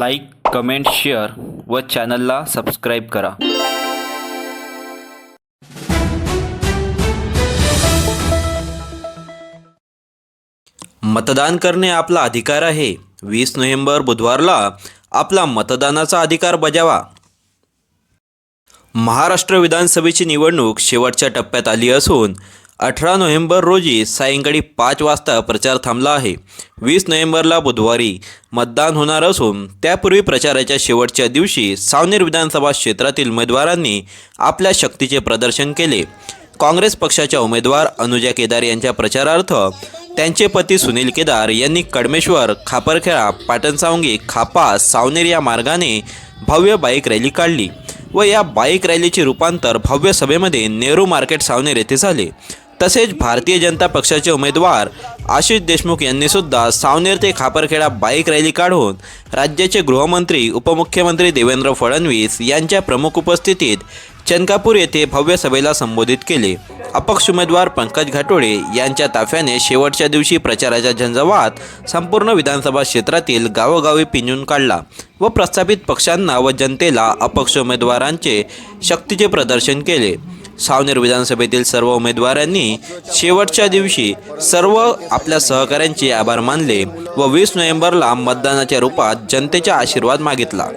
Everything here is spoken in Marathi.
लाईक कमेंट शेअर व चॅनलला सबस्क्राईब करा. मतदान करणे आपला अधिकार आहे. वीस नोव्हेंबर बुधवारला आपला मतदानाचा अधिकार बजावा. महाराष्ट्र विधानसभेची निवडणूक शेवटच्या टप्प्यात आली असून अठरा नोव्हेंबर रोजी सायंकाळी पाच वाजता प्रचार थांबला आहे. वीस नोव्हेंबरला बुधवारी मतदान होणार असून त्यापूर्वी प्रचाराच्या शेवटच्या दिवशी सावनेर विधानसभा क्षेत्रातील उमेदवारांनी आपल्या शक्तीचे प्रदर्शन केले. काँग्रेस पक्षाच्या उमेदवार अनुजा केदार यांच्या प्रचारार्थ त्यांचे पती सुनील केदार यांनी कडमेश्वर खापरखेळा पाटणसावंगी खापा सावनेर या मार्गाने भव्य बाईक रॅली काढली व या बाईक रॅलीचे रूपांतर भव्य सभेमध्ये नेहरू मार्केट सावनेर येथे झाले. तसेच भारतीय जनता पक्षाचे उमेदवार आशिष देशमुख यांनी सुद्धा सावनेर ते खापरखेडा बाईक रॅली काढून राज्याचे गृहमंत्री उपमुख्यमंत्री देवेंद्र फडणवीस यांच्या प्रमुख उपस्थितीत चनकापूर येथे भव्य सभेला संबोधित केले. अपक्ष उमेदवार पंकज घाटोळे यांच्या ताफ्याने शेवटच्या दिवशी प्रचाराच्या झंझवात संपूर्ण विधानसभा क्षेत्रातील गावोगावी पिंजून काढला व प्रस्थापित पक्षांना व जनतेला अपक्ष उमेदवारांचे शक्तीचे प्रदर्शन केले. सावनेर विधानसभेतील सर्व उमेदवारांनी शेवटच्या दिवशी सर्व आपल्या सहकाऱ्यांचे आभार मानले व वीस नोव्हेंबरला मतदानाच्या रूपात जनतेचा आशीर्वाद मागितला.